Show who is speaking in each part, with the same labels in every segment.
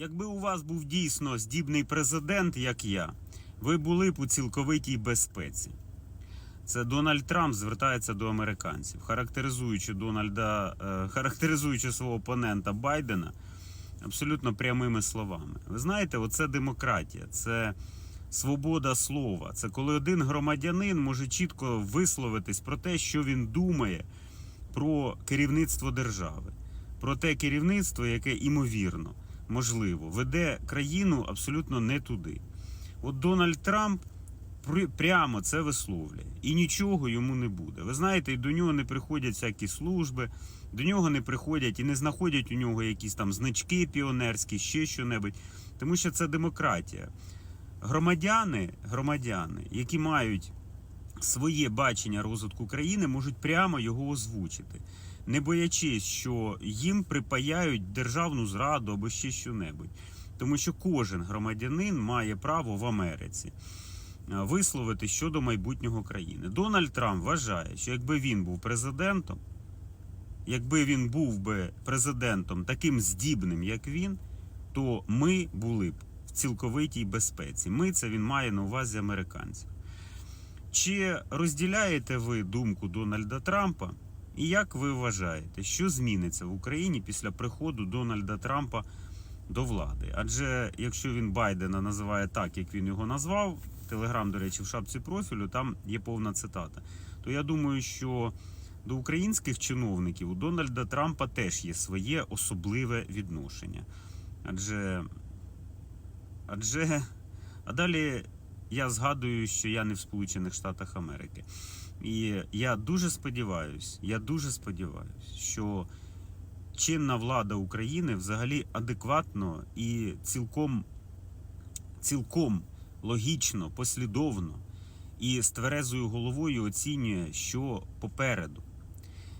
Speaker 1: Якби у вас був дійсно здібний президент, як я, ви були б у цілковитій безпеці. Це Дональд Трамп звертається до американців, характеризуючи Дональда, е, характеризуючи свого опонента Байдена абсолютно прямими словами. Ви знаєте, оце демократія, це свобода слова. Це коли один громадянин може чітко висловитись про те, що він думає про керівництво держави, про те керівництво, яке імовірно, можливо, веде країну абсолютно не туди. От Дональд Трамп прямо це висловлює, і нічого йому не буде. Ви знаєте, і до нього не приходять всякі служби, до нього не приходять і не знаходять у нього якісь там значки піонерські, ще що-небудь, тому що це демократія. Громадяни, громадяни, які мають своє бачення розвитку країни, можуть прямо його озвучити, не боячись, що їм припаяють державну зраду або ще що-небудь. Тому що кожен громадянин має право в Америці е, висловити щодо майбутнього країни. Дональд Трамп вважає, що якби він був президентом, якби він був би президентом таким здібним, як він, то ми були б в цілковитій безпеці. Ми це він має на увазі американців. Чи розділяєте ви думку Дональда Трампа? І як ви вважаєте, що зміниться в Україні після приходу Дональда Трампа до влади? Адже якщо він Байдена називає так, як він його назвав, телеграм, до речі, в шапці профілю, там є повна цитата. То я думаю, що до українських чиновників у Дональда Трампа теж є своє особливе відношення. Адже. Адже. А далі я згадую, що я не в Сполучених Штатах Америки. І я дуже сподіваюся, я дуже сподіваюся, що чинна влада України взагалі адекватно і цілком, цілком логічно, послідовно і з тверезою головою оцінює, що попереду.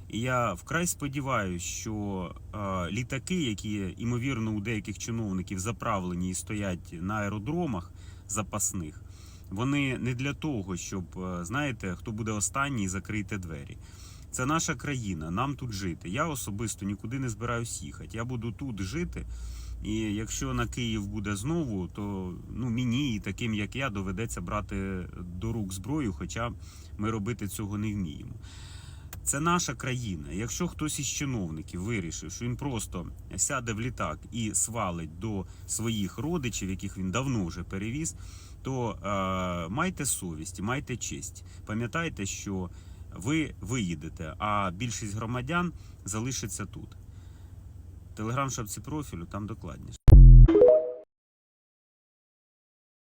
Speaker 1: І я вкрай сподіваюся, що е, літаки, які ймовірно у деяких чиновників заправлені і стоять на аеродромах запасних, вони не для того, щоб е, знаєте, хто буде останній, закрийте двері. Це наша країна, нам тут жити. Я особисто нікуди не збираюсь їхати. Я буду тут жити. І якщо на Київ буде знову, то ну мені і таким як я доведеться брати до рук зброю, хоча ми робити цього не вміємо. Це наша країна. Якщо хтось із чиновників вирішив, що він просто сяде в літак і свалить до своїх родичів, яких він давно вже перевіз, то е, майте совість, майте честь. Пам'ятайте, що ви виїдете, а більшість громадян залишиться тут. Телеграм-шапці профілю, там докладніше.